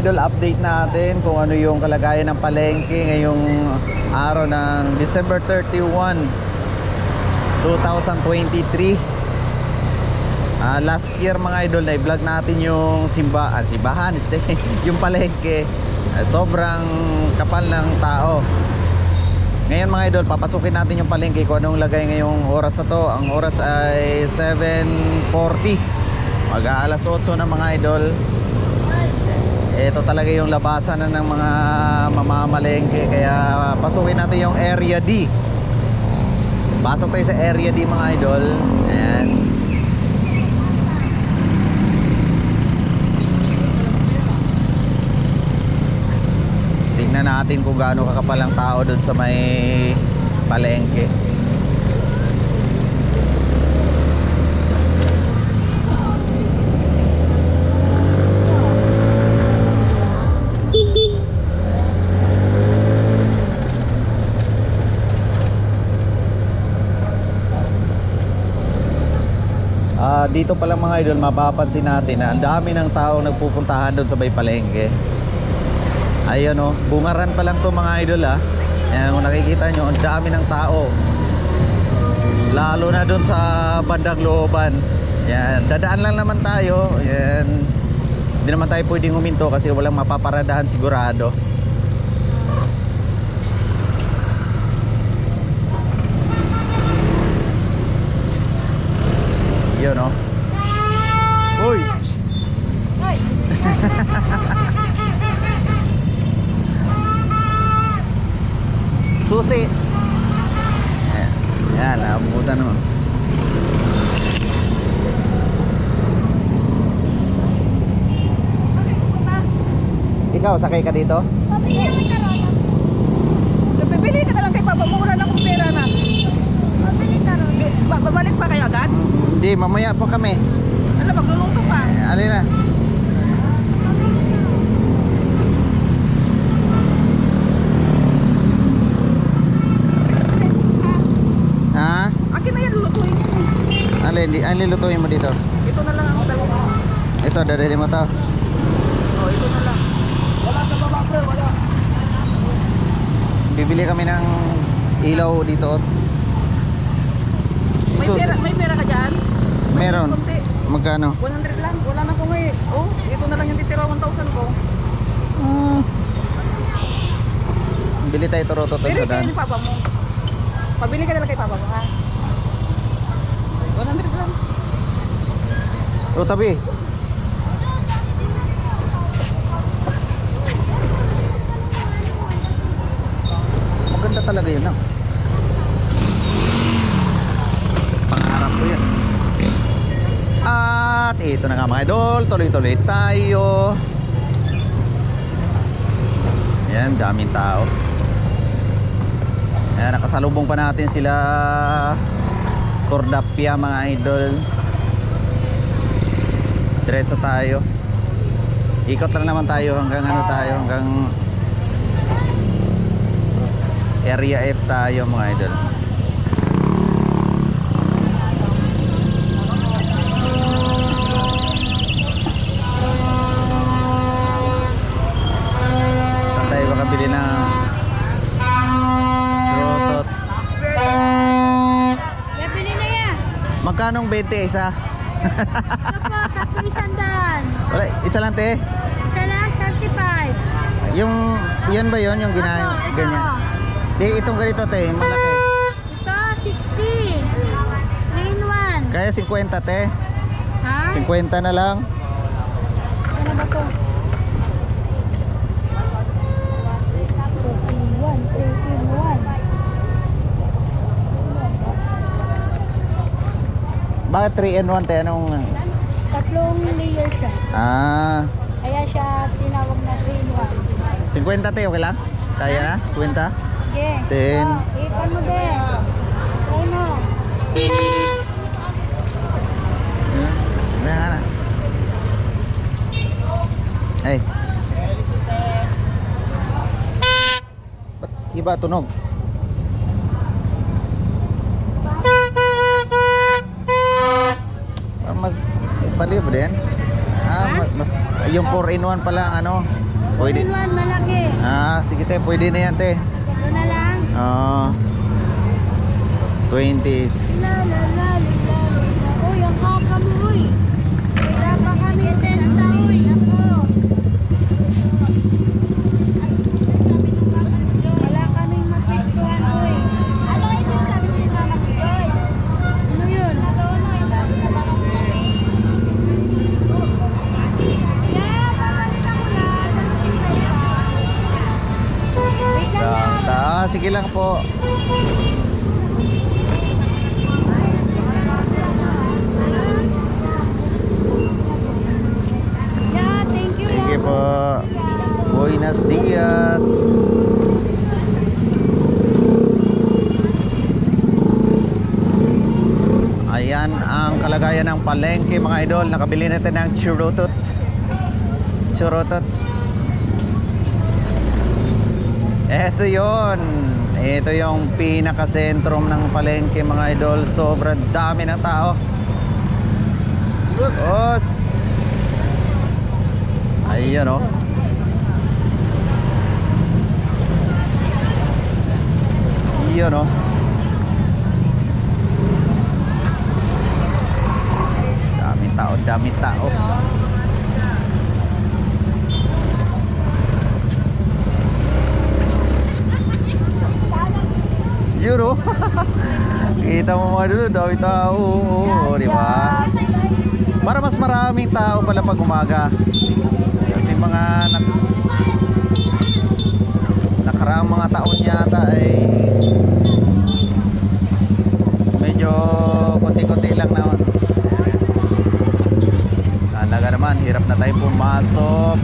idol, update natin kung ano yung kalagayan ng palengke ngayong araw ng December 31, 2023. Ah, last year mga idol, na-vlog natin yung simbahan, simbahan, este, yung palengke. Ah, sobrang kapal ng tao. Ngayon mga idol, papasukin natin yung palengke kung anong lagay ngayong oras na to. Ang oras ay 7.40. Mag-aalas 8 na mga idol. Ito talaga yung labasan na ng mga mamamalengke. Kaya pasukin natin yung area D. Pasok tayo sa area D mga idol. Ayan. Tingnan natin kung gaano kakapal ang tao doon sa may palengke. Ah, dito pa lang mga idol, mapapansin natin na ang dami ng tao nagpupuntahan doon sa may palengke. Ayun oh, bungaran pa lang to mga idol ah. Ayan, kung nakikita nyo, ang dami ng tao. Lalo na doon sa bandang looban. Yan, dadaan lang naman tayo. Yan. Hindi naman tayo pwedeng huminto kasi walang mapaparadahan sigurado. Yun oh. Uy! Psst! Susi! Ayan, Ayan nakabutan mo. Ikaw, sakay ka dito? Bibili ka na lang kay Papa na akong pera na. Ba- Babalik pa kayo agad? Mm, Hindi, mamaya po kami. Ano, magluluto pa. Eh, Alin na? Ha? Akin na yan, lulutuin yan. Alin, di, alin lutuin mo dito? Ito na lang ang dalawa. Ito, dadali mo to. Oh, ito na lang. Wala sa baba, pre, wala. Bibili kami ng ilaw dito. May So- pera, may pera ka dyan? May Meron. Konti. Magkano? 100 lang. Wala na ko ngayon. Oh, ito na lang yung titira 1,000 ko. Hmm. Bili tayo turoto to Pero kayo dan. ni Papa mo. Pabili ka na lang kay Papa mo, ha? 100 lang. O tabi. Maganda talaga yun, no? Pangarap ko yan. At ito na nga mga idol, tuloy-tuloy tayo. Ayan, daming tao. Ayan, nakasalubong pa natin sila Cordapia mga idol. Diretso tayo. Ikot lang naman tayo hanggang ano tayo, hanggang area F tayo mga idol. 20 isa? Ito po, tatlo isang daan. Wala, isa lang te. Isa lang, 35. Yung, yun ba yun? Yung gina, Opo, ito. ganyan? Di, itong ganito te, malaki. Ito, 60. 3 in 1. Kaya 50 te. Ha? 50 na lang. Ano ba to? 13 Bakit 3 and 1 te? Anong... Tatlong layer siya. Ah, Kaya siya tinawag na 3 in 1. 50 te, okay lang? Kaya na? 50? Sige. Ten. Oh, ipan mo din. Try mo. Kaya na. Ay. Ba't iba tunog? Ba din? Ah, mas, yung 4 in 1 pala ang ano. Pwede. One, malaki. Ah, sige te, pwede na yan te. Ito na lang. Oo. 20. La la la la la. Uy, ang kaka mo, uy. Wala pa kami benta, uy. Ako. Wala kaming mapistuhan, uy. Ano ito sabi ni Mama Joy? Ano yun? Yeah, papalitan ko lang. Wait lang lang. Ta ah, sige lang po. Yeah, thank you. Thank you po. Buenos dias. Ayan ang kalagayan ng palengke mga idol. Nakabili natin ng churutot. Churutot. Ito yon. Ito yung pinakasentrum ng palengke mga idol. Sobrang dami ng tao. Os! Ayun oh. Yun oh. Daming tao, daming tao. Yun oh. Kita mo mga dulo, dami tao. Oo, di ba? Para mas maraming tao pala pag umaga. Kasi mga nak nakaraang mga taon yata ay medyo konti-konti lang na talaga naman hirap na tayo pumasok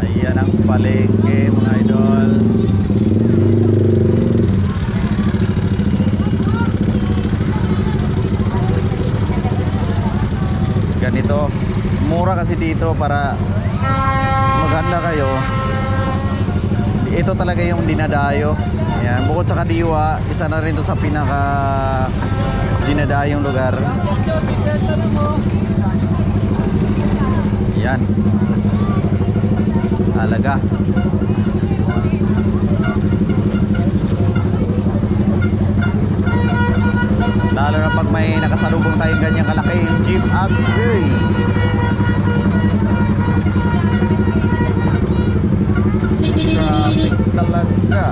ayan ang palengke mga idol ganito mura kasi dito para maghanda kayo. Ito talaga yung dinadayo. Yan bukod sa kadiwa isa na rin to sa pinaka dinadayong lugar. Yan talaga. Lalo na pag may nakasalubong tayong ganyang kalaki yung jeep upgrade talaga.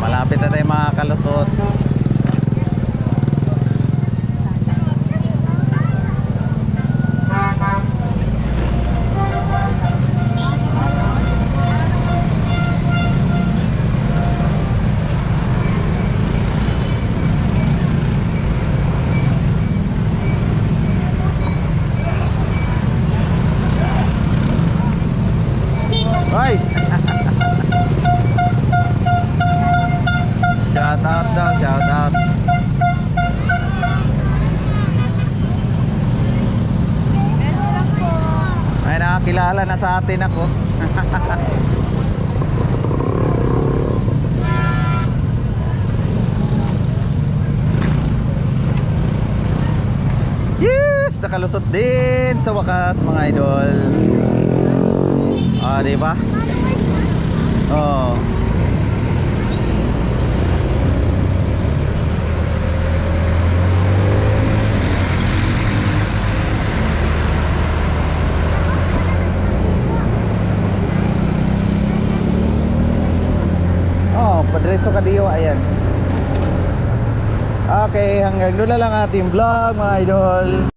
malapit na tayo mga kalusot. Sa atin ako. yes! Nakalusot din sa wakas mga idol. Ah, di. Oh, padiretso ka diyo, ayan. Okay, hanggang doon na lang ating vlog mga idol.